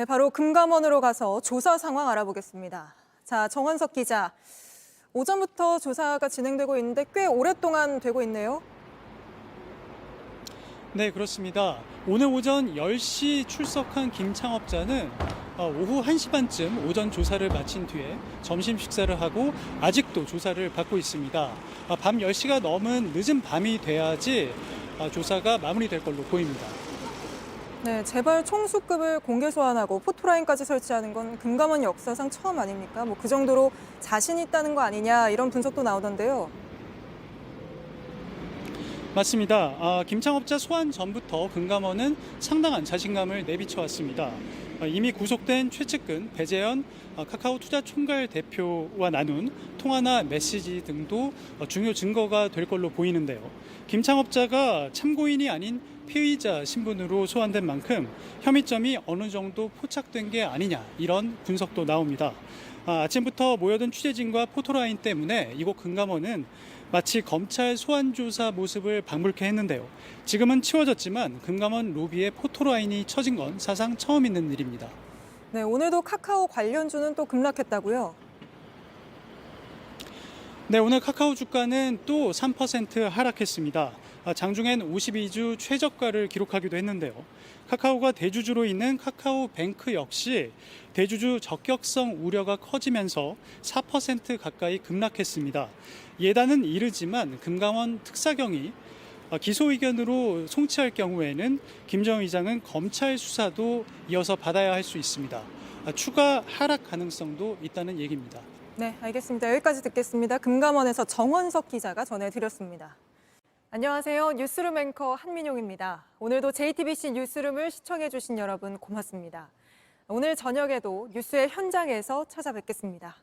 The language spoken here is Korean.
네, 바로 금감원으로 가서 조사 상황 알아보겠습니다. 자, 정원석 기자. 오전부터 조사가 진행되고 있는데 꽤 오랫동안 되고 있네요. 네, 그렇습니다. 오늘 오전 10시 출석한 김창업자는 어, 오후 1시 반쯤 오전 조사를 마친 뒤에 점심 식사를 하고 아직도 조사를 받고 있습니다. 아, 밤 10시가 넘은 늦은 밤이 돼야지 아, 조사가 마무리될 걸로 보입니다. 네, 재발 총수급을 공개 소환하고 포토라인까지 설치하는 건 금감원 역사상 처음 아닙니까? 뭐 그 정도로 자신 있다는 거 아니냐 이런 분석도 나오던데요. 맞습니다. 아, 김창업자 소환 전부터 금감원은 상당한 자신감을 내비쳐 왔습니다. 아, 이미 구속된 최측근 배재현 아, 카카오 투자 총괄 대표와 나눈 통화나 메시지 등도 어, 중요 증거가 될 걸로 보이는데요. 김창업자가 참고인이 아닌 피의자 신분으로 소환된 만큼 혐의점이 어느 정도 포착된 게 아니냐 이런 분석도 나옵니다. 아, 아침부터 모여든 취재진과 포토라인 때문에 이곳 금감원은 마치 검찰 소환 조사 모습을 방불케 했는데요. 지금은 치워졌지만 금감원 로비에 포토라인이 쳐진 건 사상 처음 있는 일입니다. 네, 오늘도 카카오 관련주는 또 급락했다고요. 네, 오늘 카카오 주가는 또 3% 하락했습니다. 아, 장중엔 52주 최저가를 기록하기도 했는데요. 카카오가 대주주로 있는 카카오뱅크 역시 대주주 적격성 우려가 커지면서 4% 가까이 급락했습니다. 예단은 이르지만 금감원 특사경이 아, 기소 의견으로 송치할 경우에는 김정 의장은 검찰 수사도 이어서 받아야 할 수 있습니다. 아, 추가 하락 가능성도 있다는 얘기입니다. 네, 알겠습니다. 여기까지 듣겠습니다. 금감원에서 정원석 기자가 전해드렸습니다. 안녕하세요. 뉴스룸 앵커 한민용입니다. 오늘도 JTBC 뉴스룸을 시청해주신 여러분 고맙습니다. 오늘 저녁에도 뉴스의 현장에서 찾아뵙겠습니다.